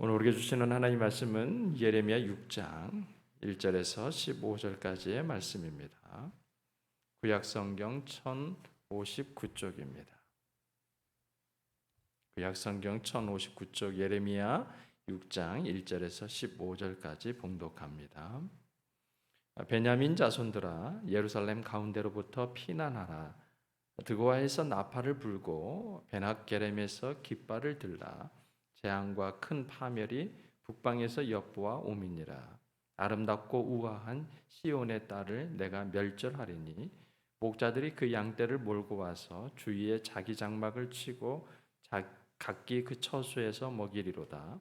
오늘 우리에게 주시는 하나님 말씀은 예레미야 6장 1절에서 15절까지의 말씀입니다. 구약 성경 1059쪽입니다. 구약 성경 1059쪽 예레미야 6장 1절에서 15절까지 봉독합니다. 베냐민 자손들아 예루살렘 가운데로부터 피난하라 드고아에서 나팔을 불고 베낙게렘에서 깃발을 들라 재앙과 큰 파멸이 북방에서 엿보아 오미니라. 아름답고 우아한 시온의 딸을 내가 멸절하리니 목자들이 그 양떼를 몰고 와서 주위에 자기 장막을 치고 자, 각기 그 처소에서 먹이리로다.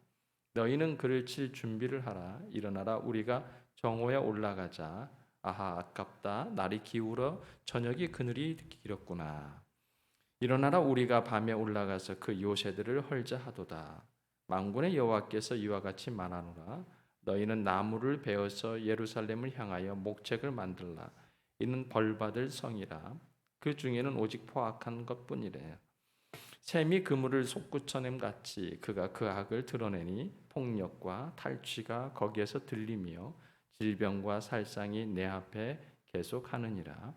너희는 그를 칠 준비를 하라. 일어나라. 우리가 정오에 올라가자. 아하 아깝다. 날이 기울어 저녁이 그늘이 길었구나. 일어나라. 우리가 밤에 올라가서 그 요새들을 헐자 하도다 만군의 여호와께서 이와 같이 말하노라. 너희는 나무를 베어서 예루살렘을 향하여 목책을 만들라. 이는 벌 받을 성이라. 그 중에는 오직 포악한 것뿐이래. 샘이 그물을 솟구쳐냄 같이 그가 그 악을 드러내니 폭력과 탈취가 거기에서 들리며 질병과 살상이 내 앞에 계속 하느니라.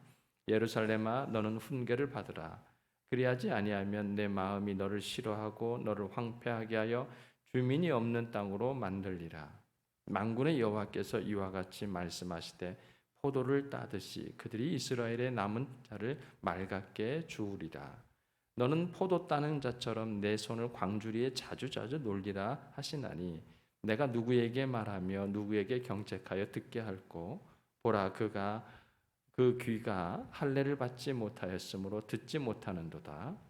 예루살렘아 너는 훈계를 받으라. 그리하지 아니하면 내 마음이 너를 싫어하고 너를 황폐하게 하여 주민이 없는 땅으로 만들리라. 만군의 여호와께서 이와 같이 말씀하시되 포도를 따듯이 그들이 이스라엘의 남은 자를 맑게 주우리라. 너는 포도 따는 자처럼 내 손을 광주리에 자주자주 놀리라 하시나니 내가 누구에게 말하며 누구에게 경책하여 듣게 할꼬? 보라 그가 그 귀가 할례를 받지 못하였으므로 듣지 못하는도다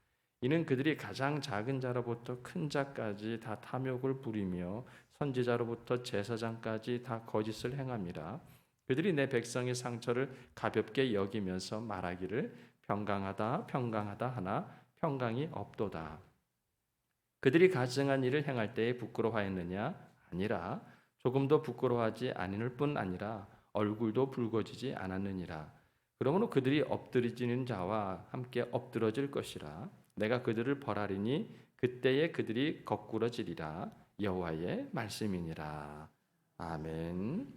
이는 그들이 가장 작은 자로부터 큰 자까지 다 탐욕을 부리며 선지자로부터 제사장까지 다 거짓을 행함이라 그들이 내 백성의 상처를 가볍게 여기면서 말하기를 평강하다 평강하다 하나 평강이 없도다 그들이 가증한 일을 행할 때에 부끄러워하였느냐 아니라 조금도 부끄러워하지 아니할 뿐 아니라 얼굴도 붉어지지 않았느니라. 그러므로 그들이 엎드러지는 자와 함께 엎드러질 것이라. 내가 그들을 벌하리니 그때에 그들이 거꾸러지리라. 여호와의 말씀이니라. 아멘.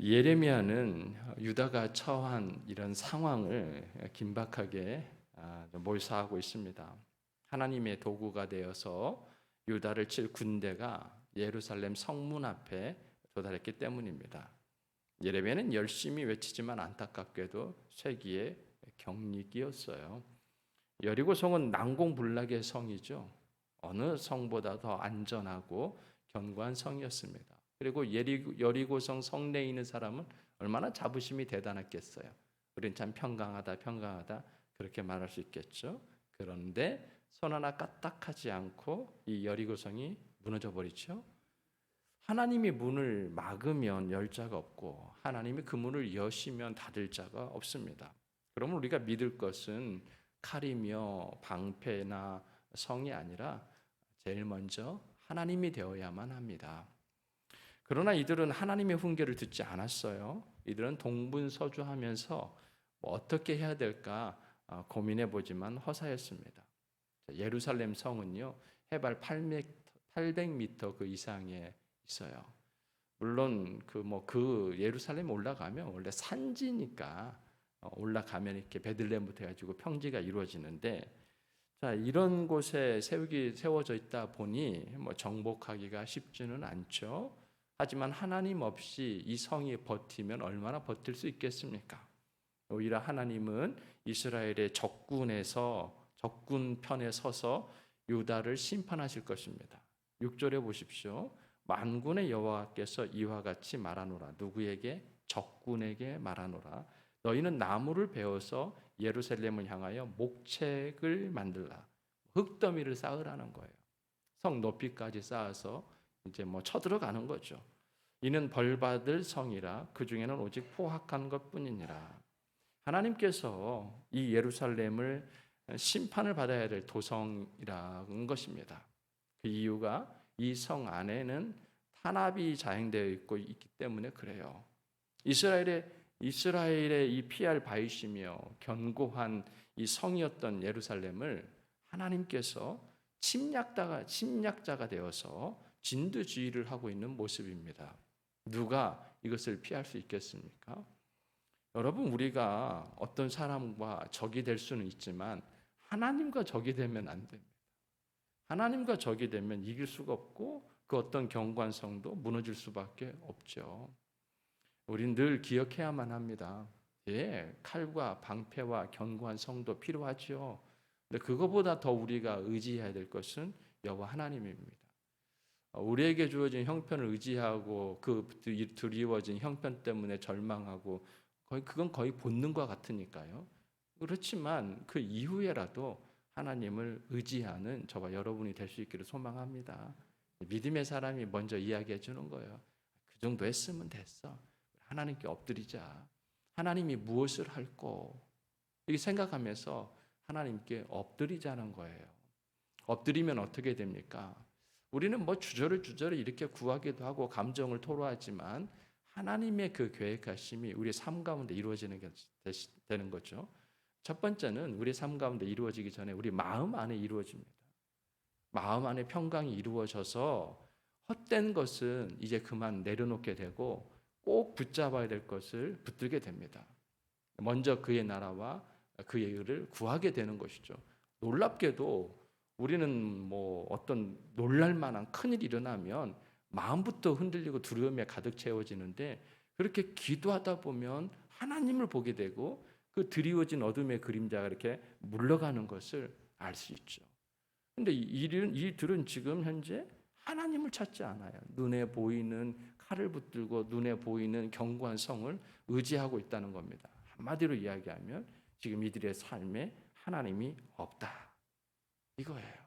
예레미야는 유다가 처한 이런 상황을 긴박하게 아, 몰사하고 있습니다. 하나님의 도구가 되어서 유다를 칠 군대가 예루살렘 성문 앞에 도달했기 때문입니다. 예레미야는 열심히 외치지만 안타깝게도 쇠기의 경리기였어요. 여리고 성은 난공불락의 성이죠. 어느 성보다 더 안전하고 견고한 성이었습니다. 그리고 여리고성 성내에 있는 사람은 얼마나 자부심이 대단했겠어요. 우린 참 평강하다, 평강하다 그렇게 말할 수 있겠죠. 그런데 손 하나 까딱하지 않고 이 여리고성이 무너져 버리죠. 하나님이 문을 막으면 열 자가 없고 하나님이 그 문을 여시면 닫을 자가 없습니다. 그러면 우리가 믿을 것은 칼이며 방패나 성이 아니라 제일 먼저 하나님이 되어야만 합니다. 그러나 이들은 하나님의 훈계를 듣지 않았어요. 이들은 동분서주하면서 뭐 어떻게 해야 될까 아, 고민해 보지만 허사였습니다. 예루살렘 성은요 해발 800m 그 이상에 있어요. 물론 그 뭐그 뭐 그 예루살렘 올라가면 원래 산지니까 어, 올라가면 이렇게 베들레헴부터 해가지고 평지가 이루어지는데 자 이런 곳에 세우기 세워져 있다 보니 뭐 정복하기가 쉽지는 않죠. 하지만 하나님 없이 이 성이 버티면 얼마나 버틸 수 있겠습니까? 오히려 하나님은 이스라엘의 적군에서 적군 편에 서서 유다를 심판하실 것입니다. 6절에 보십시오. 만군의 여호와께서 이와 같이 말하노라. 누구에게? 적군에게 말하노라. 너희는 나무를 베어서 예루살렘을 향하여 목책을 만들라. 흙더미를 쌓으라는 거예요. 성 높이까지 쌓아서 이제 뭐 쳐들어가는 거죠. 이는 벌받을 성이라 그 중에는 오직 포악한 것뿐이니라. 하나님께서 이 예루살렘을 심판을 받아야 될 도성이라는 것입니다. 그 이유가 이 성 안에는 탄압이 자행되어 있고 있기 때문에 그래요. 이스라엘의 이스라엘의 이 피할 바위시며 견고한 이 성이었던 예루살렘을 하나님께서 침략자가 침략자가 되어서 진두지휘를 하고 있는 모습입니다. 누가 이것을 피할 수 있겠습니까? 여러분 우리가 어떤 사람과 적이 될 수는 있지만 하나님과 적이 되면 안 됩니다. 하나님과 적이 되면 이길 수가 없고 그 어떤 경관성도 무너질 수밖에 없죠. 우린 늘 기억해야만 합니다. 예, 칼과 방패와 견고한 성도 필요하지요. 근데 그거보다 더 우리가 의지해야 될 것은 여호와 하나님입니다. 어, 우리에게 주어진 형편을 의지하고 그 두려워진 형편 때문에 절망하고 거의 그건 거의 본능과 같으니까요. 그렇지만 그 이후에라도 하나님을 의지하는 저와 여러분이 될 수 있기를 소망합니다. 믿음의 사람이 먼저 이야기해 주는 거예요. 그 정도 했으면 됐어. 하나님께 엎드리자. 하나님이 무엇을 할고 이렇게 생각하면서 하나님께 엎드리자는 거예요. 엎드리면 어떻게 됩니까? 우리는 뭐 주저를 주저를 이렇게 구하기도 하고 감정을 토로하지만 하나님의 그 계획하심이 우리 삶 가운데 이루어지는 게 되는 거죠. 첫 번째는 우리 삶 가운데 이루어지기 전에 우리 마음 안에 이루어집니다. 마음 안에 평강이 이루어져서 헛된 것은 이제 그만 내려놓게 되고 꼭 붙잡아야 될 것을 붙들게 됩니다. 먼저 그의 나라와 그의 의를 구하게 되는 것이죠. 놀랍게도 우리는 뭐 어떤 놀랄 만한 큰일이 일어나면 마음부터 흔들리고 두려움에 가득 채워지는데 그렇게 기도하다 보면 하나님을 보게 되고 그 드리워진 어둠의 그림자가 이렇게 물러가는 것을 알 수 있죠. 근데 이들은 지금 현재 하나님을 찾지 않아요. 눈에 보이는 칼을 붙들고 눈에 보이는 견고한 성을 의지하고 있다는 겁니다. 한마디로 이야기하면 지금 이들의 삶에 하나님이 없다. 이거예요.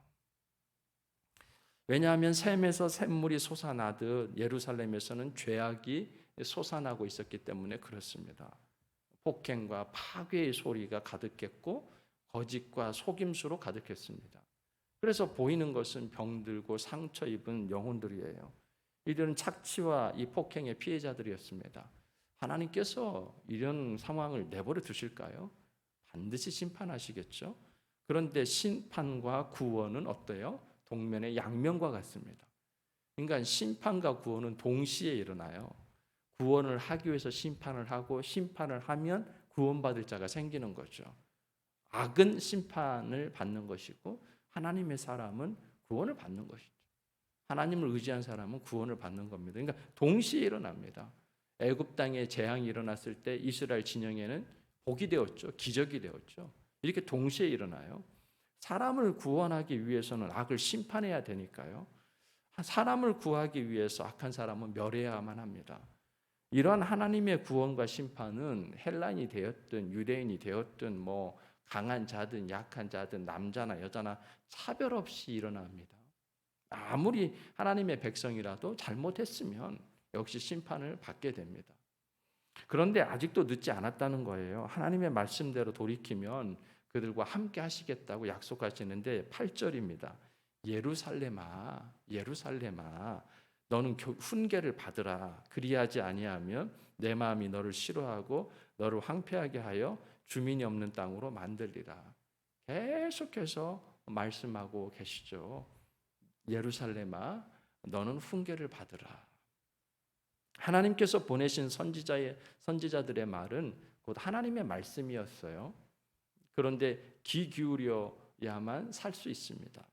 왜냐하면 샘에서 샘물이 솟아나듯 예루살렘에서는 죄악이 솟아나고 있었기 때문에 그렇습니다. 폭행과 파괴의 소리가 가득했고 거짓과 속임수로 가득했습니다. 그래서 보이는 것은 병들고 상처 입은 영혼들이에요. 이들은 착취와 이 폭행의 피해자들이었습니다. 하나님께서 이런 상황을 내버려 두실까요? 반드시 심판하시겠죠. 그런데 심판과 구원은 어때요? 동면의 양면과 같습니다. 그러니까 심판과 구원은 동시에 일어나요. 구원을 하기 위해서 심판을 하고 심판을 하면 구원받을 자가 생기는 거죠. 악은 심판을 받는 것이고 하나님의 사람은 구원을 받는 것이죠. 하나님을 의지한 사람은 구원을 받는 겁니다. 그러니까 동시에 일어납니다. 애굽 땅에 재앙이 일어났을 때 이스라엘 진영에는 복이 되었죠. 기적이 되었죠. 이렇게 동시에 일어나요. 사람을 구원하기 위해서는 악을 심판해야 되니까요. 사람을 구하기 위해서 악한 사람은 멸해야만 합니다. 이러한 하나님의 구원과 심판은 헬라인이 되었든 유대인이 되었든 뭐 강한 자든 약한 자든 남자나 여자나 차별 없이 일어납니다. 아무리 하나님의 백성이라도 잘못했으면 역시 심판을 받게 됩니다. 그런데 아직도 늦지 않았다는 거예요. 하나님의 말씀대로 돌이키면 그들과 함께 하시겠다고 약속하시는데 8절입니다. 예루살렘아 예루살렘아 너는 훈계를 받으라 그리하지 아니하면 내 마음이 너를 싫어하고 너를 황폐하게 하여 주민이 없는 땅으로 만들리라. 계속해서 말씀하고 계시죠. 예루살렘아 너는 훈계를 받으라. 하나님께서 보내신 선지자의 선지자들의 말은 곧 하나님의 말씀이었어요. 그런데 귀 기울여야만 살 수 있습니다.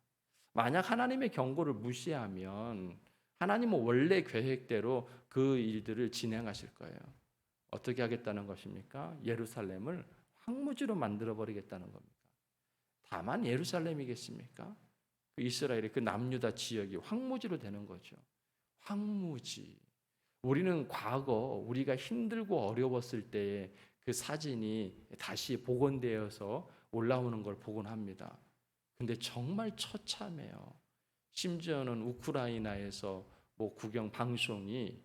만약 하나님의 경고를 무시하면 하나님은 원래 계획대로 그 일들을 진행하실 거예요. 어떻게 하겠다는 것입니까? 예루살렘을 황무지로 만들어 버리겠다는 겁니다. 다만 예루살렘이겠습니까? 그 이스라엘의 그 남유다 지역이 황무지로 되는 거죠. 황무지. 우리는 과거 우리가 힘들고 어려웠을 때의 그 사진이 다시 복원되어서 올라오는 걸 보곤 합니다. 근데 정말 처참해요. 심지어는 우크라이나에서 뭐 국영 방송이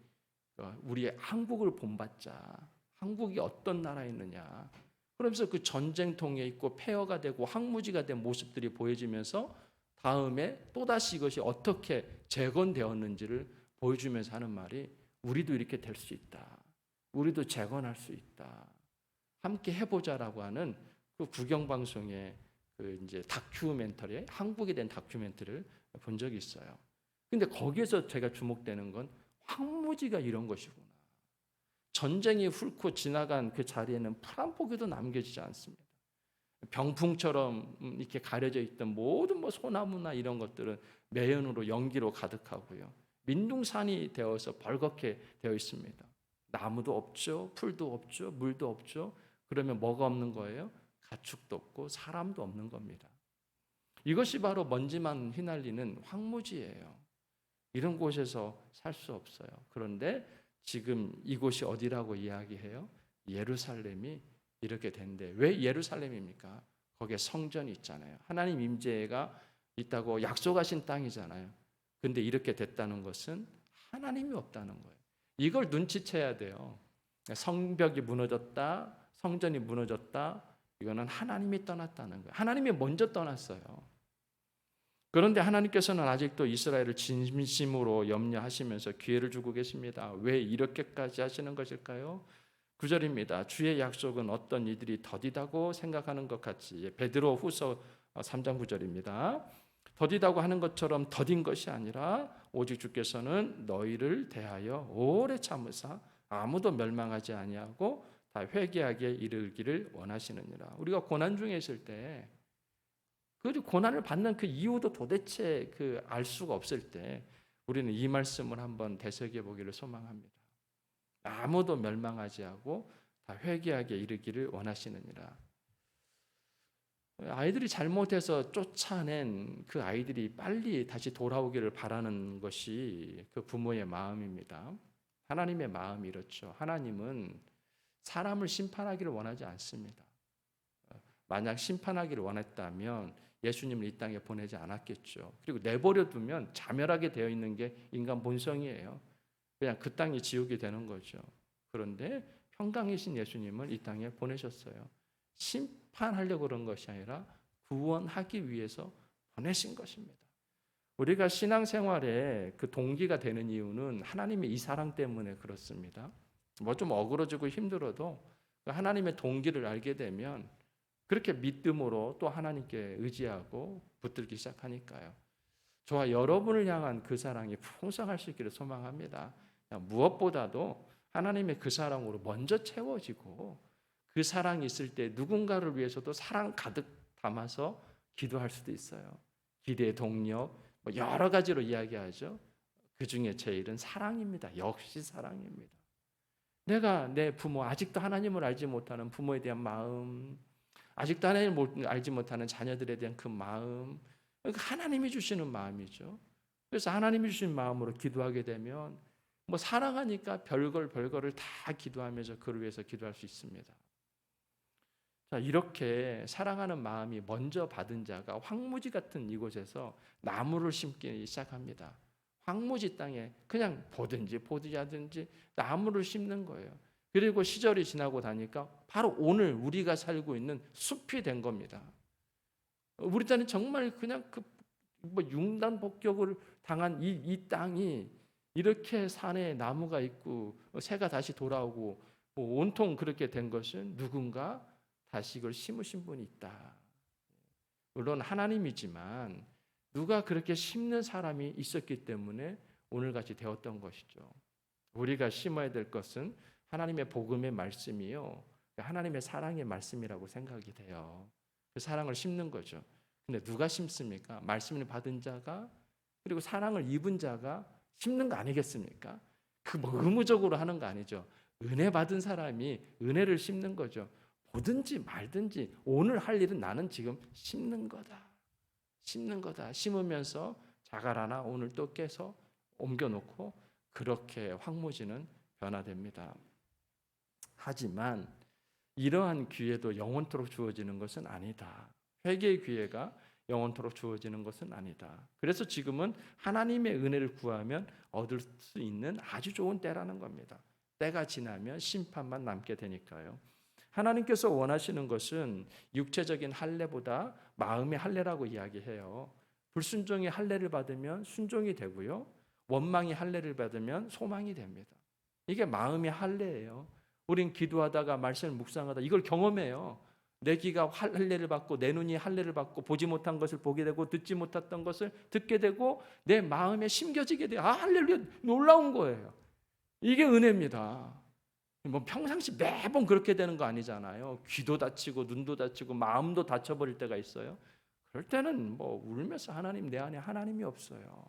어, 우리 한국을 본받자. 한국이 어떤 나라에 있느냐. 그러면서 그 전쟁통에 있고 폐허가 되고 항무지가 된 모습들이 보여지면서 다음에 또다시 이것이 어떻게 재건되었는지를 보여주면서 하는 말이 우리도 이렇게 될 수 있다. 우리도 재건할 수 있다. 함께 해보자라고 하는 그 국영 방송의 그 이제 다큐멘터리, 한국에 대한 다큐멘터리를 본 적이 있어요. 근데 거기에서 제가 주목되는 건 황무지가 이런 것이구나. 전쟁이 훑고 지나간 그 자리에는 풀 한 포기도 남겨지지 않습니다. 병풍처럼 음, 이렇게 가려져 있던 모든 뭐 소나무나 이런 것들은 매연으로 연기로 가득하고요. 민둥산이 되어서 벌겋게 되어 있습니다. 나무도 없죠, 풀도 없죠, 물도 없죠. 그러면 뭐가 없는 거예요? 가축도 없고 사람도 없는 겁니다. 이것이 바로 먼지만 휘날리는 황무지예요. 이런 곳에서 살 수 없어요. 그런데 지금 이곳이 어디라고 이야기해요? 예루살렘이 이렇게 된대. 왜 예루살렘입니까? 거기에 성전이 있잖아요. 하나님 임재가 있다고 약속하신 땅이잖아요. 근데 이렇게 됐다는 것은 하나님이 없다는 거예요. 이걸 눈치채야 돼요. 성벽이 무너졌다, 성전이 무너졌다. 이거는 하나님이 떠났다는 거예요. 하나님이 먼저 떠났어요. 그런데 하나님께서는 아직도 이스라엘을 진심으로 염려하시면서 기회를 주고 계십니다. 왜 이렇게까지 하시는 것일까요? 9절입니다. 주의 약속은 어떤 이들이 더디다고 생각하는 것 같이 베드로 후서 3장 9절입니다. 더디다고 하는 것처럼 더딘 것이 아니라 오직 주께서는 너희를 대하여 오래 참으사 아무도 멸망하지 아니하고 다 회개하게 이르기를 원하시느니라. 우리가 고난 중에 있을 때그 고난을 받는 그 이유도 도대체 그 알 수가 없을 때 우리는 이 말씀을 한번 되새겨 보기를 소망합니다. 아무도 멸망하지 하고 다 회개하게 이르기를 원하시느니라. 아이들이 잘못해서 쫓아낸 그 아이들이 빨리 다시 돌아오기를 바라는 것이 그 부모의 마음입니다. 하나님의 마음이 이렇죠. 하나님은 사람을 심판하기를 원하지 않습니다. 만약 심판하기를 원했다면 예수님을 이 땅에 보내지 않았겠죠. 그리고 내버려 두면 자멸하게 되어 있는 게 인간 본성이에요. 그냥 그 땅이 지옥이 되는 거죠. 그런데 평강이신 예수님을 이 땅에 보내셨어요. 심판하려고 그런 것이 아니라 구원하기 위해서 보내신 것입니다. 우리가 신앙생활에 그 동기가 되는 이유는 하나님의 이 사랑 때문에 그렇습니다. 뭐 좀 어그러지고 힘들어도 그 하나님의 동기를 알게 되면 그렇게 믿음으로 또 하나님께 의지하고 붙들기 시작하니까요. 저와 여러분을 향한 그 사랑이 풍성할 수 있기를 소망합니다. 무엇보다도 하나님의 그 사랑으로 먼저 채워지고 그 사랑이 있을 때 누군가를 위해서도 사랑 가득 담아서 기도할 수도 있어요. 기대의 동력, 뭐 여러 가지로 이야기하죠. 그 중에 제일은 사랑입니다. 역시 사랑입니다. 내가 내 부모, 아직도 하나님을 알지 못하는 부모에 대한 마음, 아직도 하나님을 알지 못하는 자녀들에 대한 그 마음, 하나님이 주시는 마음이죠. 그래서 하나님이 주신 마음으로 기도하게 되면 뭐 사랑하니까 별걸 별거를 다 기도하면서 그를 위해서 기도할 수 있습니다. 자, 이렇게 사랑하는 마음이 먼저 받은 자가 황무지 같은 이곳에서 나무를 심기 시작합니다. 황무지 땅에 그냥 보든지 보든지 하든지 나무를 심는 거예요. 그리고 시절이 지나고 나니까 바로 오늘 우리가 살고 있는 숲이 된 겁니다. 우리 땅은 정말 그냥 그 뭐 융단 폭격을 당한 이, 이 땅이 이렇게 산에 나무가 있고 새가 다시 돌아오고 뭐 온통 그렇게 된 것은 누군가 다시 이걸 심으신 분이 있다. 물론 하나님이지만 누가 그렇게 심는 사람이 있었기 때문에 오늘같이 되었던 것이죠. 우리가 심어야 될 것은 하나님의 복음의 말씀이요. 하나님의 사랑의 말씀이라고 생각이 돼요. 그 사랑을 심는 거죠. 근데 누가 심습니까? 말씀을 받은 자가 그리고 사랑을 입은 자가 심는 거 아니겠습니까? 그뭐 의무적으로 하는 거 아니죠. 은혜 받은 사람이 은혜를 심는 거죠. 보든지 말든지 오늘 할 일은 나는 지금 심는 거다. 심는 거다. 심으면서 자갈하나 오늘 또 깨서 옮겨놓고 그렇게 황무지는 변화됩니다. 하지만 이러한 기회도 영원토록 주어지는 것은 아니다. 회개의 기회가 영원토록 주어지는 것은 아니다. 그래서 지금은 하나님의 은혜를 구하면 얻을 수 있는 아주 좋은 때라는 겁니다. 때가 지나면 심판만 남게 되니까요. 하나님께서 원하시는 것은 육체적인 할례보다 마음의 할례라고 이야기해요. 불순종의 할례를 받으면 순종이 되고요. 원망이 할례를 받으면 소망이 됩니다. 이게 마음의 할례예요. 우린 기도하다가 말씀을 묵상하다 이걸 경험해요. 내 귀가 할례를 받고 내 눈이 할례를 받고 보지 못한 것을 보게 되고 듣지 못했던 것을 듣게 되고 내 마음에 심겨지게 돼요. 아 할렐루야 놀라운 거예요. 이게 은혜입니다. 뭐 평상시 매번 그렇게 되는 거 아니잖아요. 귀도 다치고 눈도 다치고 마음도 다쳐 버릴 때가 있어요. 그럴 때는 뭐 울면서 하나님 내 안에 하나님이 없어요.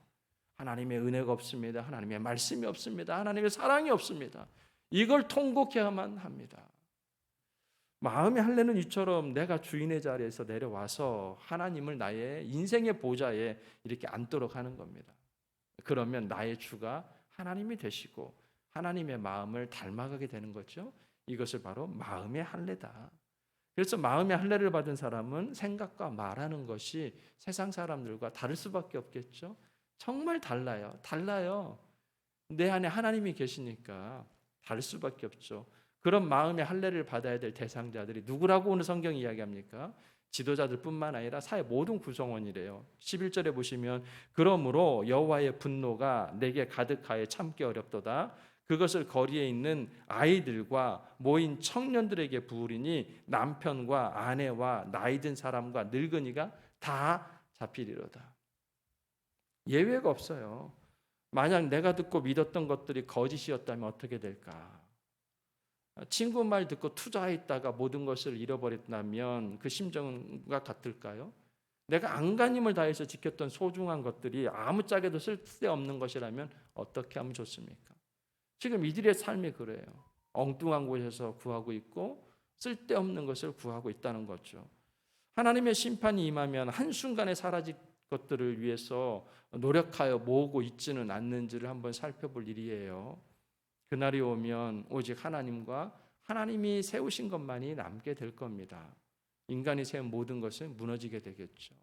하나님의 은혜가 없습니다. 하나님의 말씀이 없습니다. 하나님의 사랑이 없습니다. 이걸 통곡해야만 합니다. 마음의 할례는 이처럼 내가 주인의 자리에서 내려와서 하나님을 나의 인생의 보좌에 이렇게 앉도록 하는 겁니다. 그러면 나의 주가 하나님이 되시고 하나님의 마음을 닮아가게 되는 거죠. 이것을 바로 마음의 할례다. 그래서 마음의 할례를 받은 사람은 생각과 말하는 것이 세상 사람들과 다를 수밖에 없겠죠. 정말 달라요. 달라요. 내 안에 하나님이 계시니까 다를 수밖에 없죠. 그런 마음의 할례를 받아야 될 대상자들이 누구라고 오늘 성경이 이야기합니까? 지도자들뿐만 아니라 사회 모든 구성원이래요. 11절에 보시면 그러므로 여호와의 분노가 내게 가득하여 참기 어렵도다. 그것을 거리에 있는 아이들과 모인 청년들에게 부으리니 남편과 아내와 나이 든 사람과 늙은이가 다 잡히리로다. 예외가 없어요. 만약 내가 듣고 믿었던 것들이 거짓이었다면 어떻게 될까? 친구 말 듣고 투자했다가 모든 것을 잃어버렸다면 그 심정과 같을까요? 내가 안간힘을 다해서 지켰던 소중한 것들이 아무 짝에도 쓸데없는 것이라면 어떻게 하면 좋습니까? 지금 이들의 삶이 그래요. 엉뚱한 곳에서 구하고 있고 쓸데없는 것을 구하고 있다는 거죠. 하나님의 심판이 임하면 한순간에 사라질 것들을 위해서 노력하여 모으고 있지는 않는지를 한번 살펴볼 일이에요. 그날이 오면 오직 하나님과 하나님이 세우신 것만이 남게 될 겁니다. 인간이 세운 모든 것은 무너지게 되겠죠.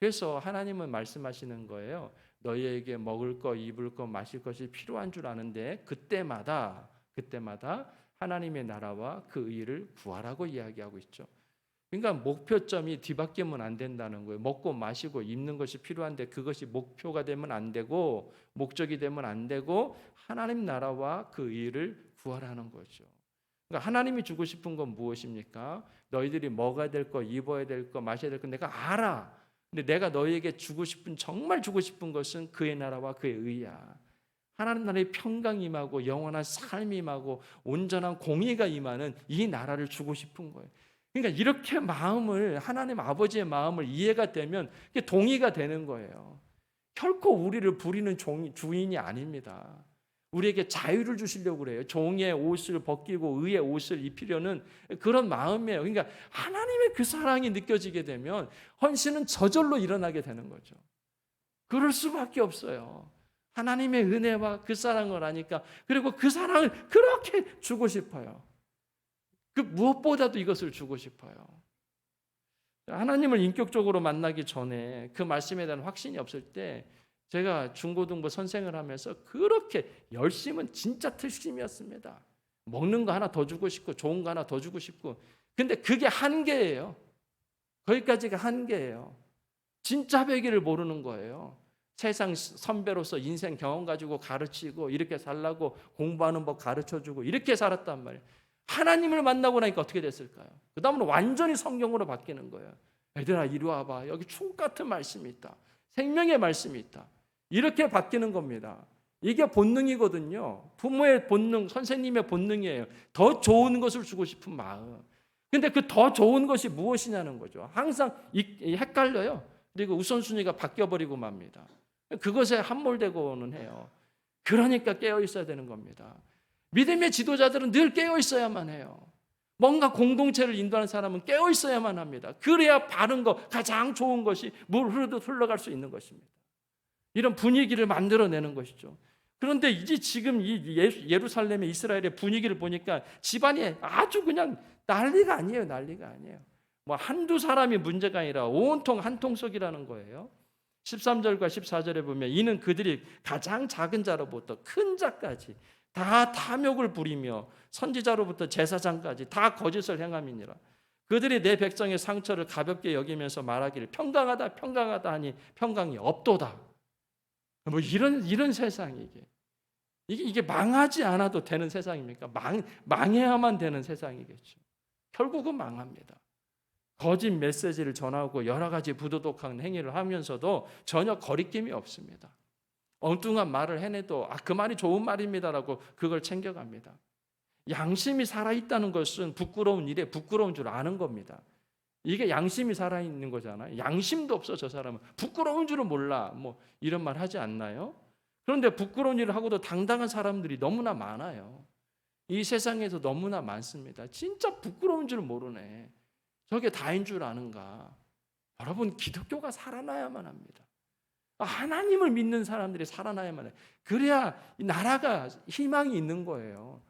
그래서 하나님은 말씀하시는 거예요. 너희에게 먹을 것, 입을 것, 마실 것이 필요한 줄 아는데 그때마다 그때마다 하나님의 나라와 그 의를 구하라고 이야기하고 있죠. 그러니까 목표점이 뒤바뀌면 안 된다는 거예요. 먹고 마시고 입는 것이 필요한데 그것이 목표가 되면 안 되고 목적이 되면 안 되고 하나님 나라와 그 의를 구하라는 거죠. 그러니까 하나님이 주고 싶은 건 무엇입니까? 너희들이 먹어야 될 거, 입어야 될 거, 마셔야 될 거 내가 알아. 근데 내가 너희에게 주고 싶은 정말 주고 싶은 것은 그의 나라와 그의 의야. 하나님 나라의 평강 임하고 영원한 삶이 임하고 온전한 공의가 임하는 이 나라를 주고 싶은 거예요. 그러니까 이렇게 마음을 하나님 아버지의 마음을 이해가 되면 이게 동의가 되는 거예요. 결코 우리를 부리는 종, 주인이 아닙니다. 우리에게 자유를 주시려고 그래요. 종의 옷을 벗기고 의의 옷을 입히려는 그런 마음이에요. 그러니까 하나님의 그 사랑이 느껴지게 되면 헌신은 저절로 일어나게 되는 거죠. 그럴 수밖에 없어요. 하나님의 은혜와 그 사랑을 하니까 그리고 그 사랑을 그렇게 주고 싶어요. 그 무엇보다도 이것을 주고 싶어요. 하나님을 인격적으로 만나기 전에 그 말씀에 대한 확신이 없을 때 제가 중고등부 선생을 하면서 그렇게 열심은 진짜 특심이었습니다. 먹는 거 하나 더 주고 싶고 좋은 거 하나 더 주고 싶고 근데 그게 한계예요. 거기까지가 한계예요. 진짜 배기를 모르는 거예요. 세상 선배로서 인생 경험 가지고 가르치고 이렇게 살라고 공부하는 법 가르쳐 주고 이렇게 살았단 말이에요. 하나님을 만나고 나니까 어떻게 됐을까요? 그 다음은 완전히 성경으로 바뀌는 거예요. 얘들아 이리 와봐. 여기 충 같은 말씀이 있다. 생명의 말씀이 있다. 이렇게 바뀌는 겁니다. 이게 본능이거든요. 부모의 본능, 선생님의 본능이에요. 더 좋은 것을 주고 싶은 마음. 근데 그 더 좋은 것이 무엇이냐는 거죠. 항상 헷갈려요. 그리고 우선순위가 바뀌어버리고 맙니다. 그것에 함몰되고는 해요. 그러니까 깨어 있어야 되는 겁니다. 믿음의 지도자들은 늘 깨어 있어야만 해요. 뭔가 공동체를 인도하는 사람은 깨어 있어야만 합니다. 그래야 바른 것, 가장 좋은 것이 물 흐르듯 흘러갈 수 있는 것입니다. 이런 분위기를 만들어내는 것이죠. 그런데 이제 지금 이 예루살렘의 이스라엘의 분위기를 보니까 집안이 아주 그냥 난리가 아니에요. 난리가 아니에요. 뭐 한두 사람이 문제가 아니라 온통 한통속이라는 거예요. 13절과 14절에 보면 이는 그들이 가장 작은 자로부터 큰 자까지 다 탐욕을 부리며 선지자로부터 제사장까지 다 거짓을 행함이니라. 그들이 내 백성의 상처를 가볍게 여기면서 말하기를 평강하다 평강하다 하니 평강이 없도다. 뭐 이런 이런 세상이 이게 이게 이게 망하지 않아도 되는 세상입니까? 망 망해야만 되는 세상이겠죠. 결국은 망합니다. 거짓 메시지를 전하고 여러 가지 부도덕한 행위를 하면서도 전혀 거리낌이 없습니다. 엉뚱한 말을 해내도 아, 그 말이 좋은 말입니다라고 그걸 챙겨갑니다. 양심이 살아있다는 것은 부끄러운 일에 부끄러운 줄 아는 겁니다. 이게 양심이 살아있는 거잖아요. 양심도 없어 저 사람은 부끄러운 줄은 몰라. 뭐 이런 말 하지 않나요? 그런데 부끄러운 일을 하고도 당당한 사람들이 너무나 많아요. 이 세상에서 너무나 많습니다. 진짜 부끄러운 줄 모르네. 저게 다인 줄 아는가? 여러분 기독교가 살아나야만 합니다. 하나님을 믿는 사람들이 살아나야만 해. 그래야 이 나라가 희망이 있는 거예요.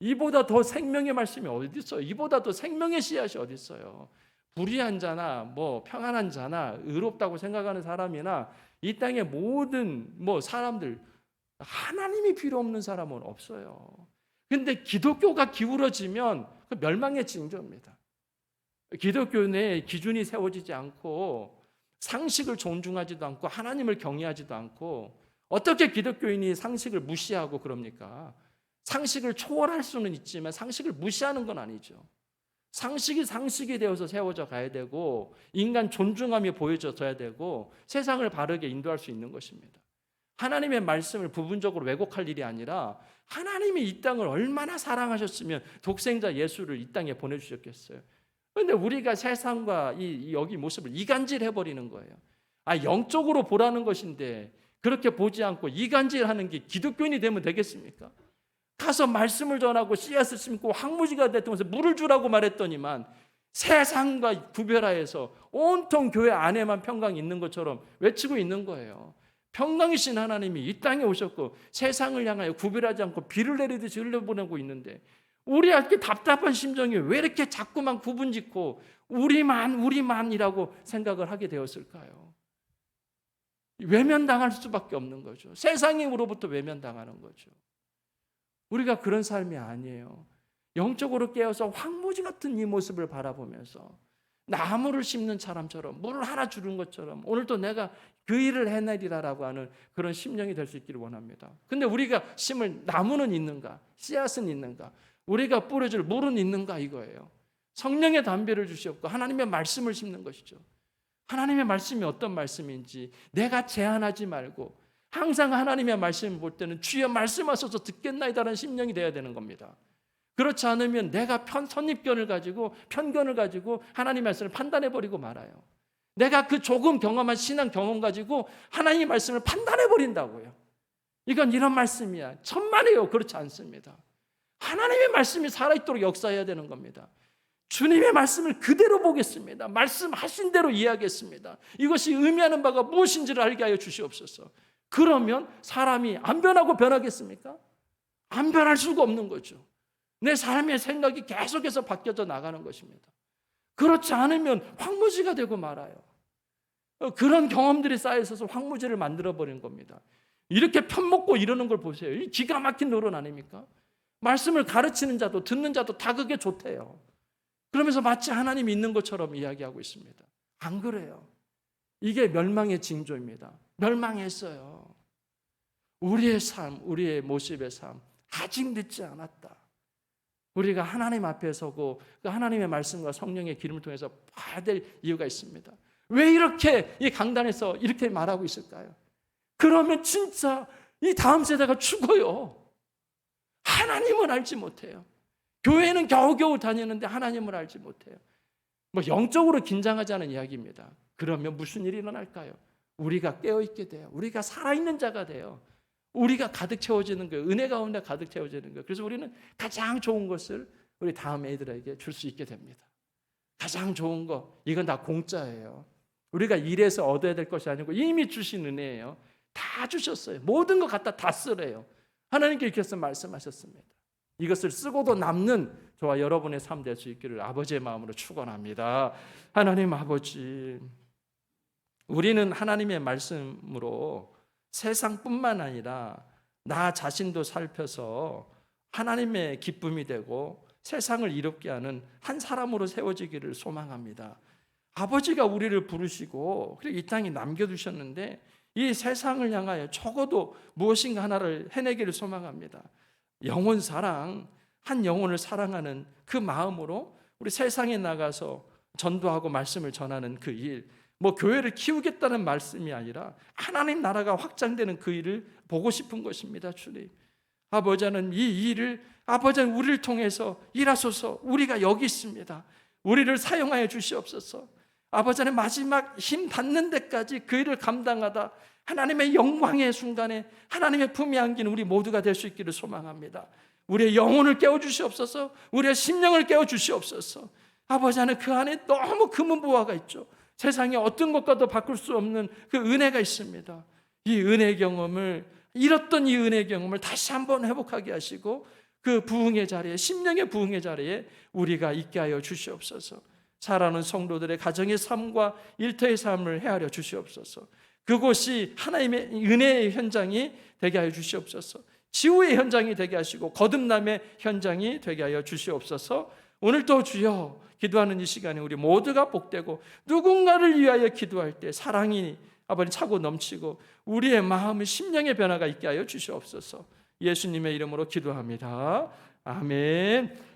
이보다 더 생명의 말씀이 어디 있어요? 이보다 더 생명의 씨앗이 어디 있어요? 불의한 자나 뭐 평안한 자나 의롭다고 생각하는 사람이나 이 땅의 모든 뭐 사람들 하나님이 필요 없는 사람은 없어요. 근데 기독교가 기울어지면 그 멸망의 징조입니다. 기독교 내에 기준이 세워지지 않고 상식을 존중하지도 않고 하나님을 경외하지도 않고 어떻게 기독교인이 상식을 무시하고 그럽니까? 상식을 초월할 수는 있지만 상식을 무시하는 건 아니죠. 상식이 상식이 되어서 세워져 가야 되고 인간 존중함이 보여져야 되고 세상을 바르게 인도할 수 있는 것입니다. 하나님의 말씀을 부분적으로 왜곡할 일이 아니라 하나님이 이 땅을 얼마나 사랑하셨으면 독생자 예수를 이 땅에 보내주셨겠어요. 그런데 우리가 세상과 이 여기 모습을 이간질 해 버리는 거예요. 아 영적으로 보라는 것인데 그렇게 보지 않고 이간질하는 게 기독교인이 되면 되겠습니까? 가서 말씀을 전하고 씨앗을 심고 황무지가 됐다면서 물을 주라고 말했더니만 세상과 구별하여서 온통 교회 안에만 평강이 있는 것처럼 외치고 있는 거예요. 평강이신 하나님이 이 땅에 오셨고 세상을 향하여 구별하지 않고 비를 내리듯이 흘려보내고 있는데 우리한테 답답한 심정이 왜 이렇게 자꾸만 구분 짓고 우리만 우리만이라고 생각을 하게 되었을까요? 외면당할 수밖에 없는 거죠. 세상으로부터 외면당하는 거죠. 우리가 그런 삶이 아니에요. 영적으로 깨어서 황무지 같은 이 모습을 바라보면서 나무를 심는 사람처럼 물을 하나 주는 것처럼 오늘도 내가 그 일을 해내리라라고 하는 그런 심령이 될 수 있기를 원합니다. 근데 우리가 심을 나무는 있는가? 씨앗은 있는가? 우리가 뿌려줄 물은 있는가 이거예요. 성령의 담배를 주시옵고 하나님의 말씀을 심는 것이죠. 하나님의 말씀이 어떤 말씀인지 내가 제한하지 말고 항상 하나님의 말씀을 볼 때는 주여 말씀하셔서 듣겠나이다라는 심령이 되어야 되는 겁니다. 그렇지 않으면 내가 편, 선입견을 가지고 편견을 가지고 하나님의 말씀을 판단해 버리고 말아요. 내가 그 조금 경험한 신앙 경험 가지고 하나님의 말씀을 판단해 버린다고요. 이건 이런 말씀이야. 천만에요. 그렇지 않습니다. 하나님의 말씀이 살아있도록 역사해야 되는 겁니다. 주님의 말씀을 그대로 보겠습니다. 말씀하신 대로 이해하겠습니다. 이것이 의미하는 바가 무엇인지를 알게 하여 주시옵소서. 그러면 사람이 안 변하고 변하겠습니까? 안 변할 수가 없는 거죠. 내 삶의 생각이 계속해서 바뀌어져 나가는 것입니다. 그렇지 않으면 황무지가 되고 말아요. 그런 경험들이 쌓여 있어서 황무지를 만들어 버린 겁니다. 이렇게 편먹고 이러는 걸 보세요. 이 기가 막힌 노릇 아닙니까? 말씀을 가르치는 자도 듣는 자도 다 그게 좋대요. 그러면서 마치 하나님 있는 것처럼 이야기하고 있습니다. 안 그래요. 이게 멸망의 징조입니다. 멸망했어요. 우리의 삶, 우리의 모습의 삶, 아직 늦지 않았다. 우리가 하나님 앞에 서고 그 하나님의 말씀과 성령의 기름을 통해서 봐야 될 이유가 있습니다. 왜 이렇게 이 강단에서 이렇게 말하고 있을까요? 그러면 진짜 이 다음 세대가 죽어요. 하나님을 알지 못해요. 교회는 겨우겨우 다니는데 하나님을 알지 못해요. 뭐 영적으로 긴장하자는 이야기입니다. 그러면 무슨 일이 일어날까요? 우리가 깨어있게 돼요. 우리가 살아있는 자가 돼요. 우리가 가득 채워지는 거예요. 은혜 가운데 가득 채워지는 거예요. 그래서 우리는 가장 좋은 것을 우리 다음 애들에게 줄 수 있게 됩니다. 가장 좋은 거, 이건 다 공짜예요. 우리가 일해서 얻어야 될 것이 아니고 이미 주신 은혜예요. 다 주셨어요. 모든 거 갖다 다 쓰래요. 하나님께 이렇게 말씀하셨습니다. 이것을 쓰고도 남는 저와 여러분의 삶 될 수 있기를 아버지의 마음으로 축원합니다. 하나님 아버지 우리는 하나님의 말씀으로 세상뿐만 아니라 나 자신도 살펴서 하나님의 기쁨이 되고 세상을 이롭게 하는 한 사람으로 세워지기를 소망합니다. 아버지가 우리를 부르시고 그리고 이 땅에 남겨두셨는데 이 세상을 향하여 적어도 무엇인가 하나를 해내기를 소망합니다. 영혼 사랑, 한 영혼을 사랑하는 그 마음으로 우리 세상에 나가서 전도하고 말씀을 전하는 그 일, 뭐 교회를 키우겠다는 말씀이 아니라 하나님 나라가 확장되는 그 일을 보고 싶은 것입니다, 주님. 아버지는 이 일을 아버지는 우리를 통해서 일하소서. 우리가 여기 있습니다. 우리를 사용하여 주시옵소서. 아버지는 마지막 힘 닿는 데까지 그 일을 감당하다 하나님의 영광의 순간에 하나님의 품에 안기는 우리 모두가 될 수 있기를 소망합니다. 우리의 영혼을 깨워 주시옵소서. 우리의 심령을 깨워 주시옵소서. 아버지는 그 안에 너무 금은 보화가 있죠. 세상에 어떤 것과도 바꿀 수 없는 그 은혜가 있습니다. 이 은혜 경험을 잃었던 이 은혜 경험을 다시 한번 회복하게 하시고 그 부흥의 자리에 심령의 부흥의 자리에 우리가 있게 하여 주시옵소서. 살아가는 성도들의 가정의 삶과 일터의 삶을 헤아려 주시옵소서. 그곳이 하나님의 은혜의 현장이 되게 하여 주시옵소서. 지우의 현장이 되게 하시고 거듭남의 현장이 되게 하여 주시옵소서. 오늘도 주여 기도하는 이 시간에 우리 모두가 복되고 누군가를 위하여 기도할 때 사랑이 아버지 차고 넘치고 우리의 마음의 심령의 변화가 있게 하여 주시옵소서. 예수님의 이름으로 기도합니다. 아멘.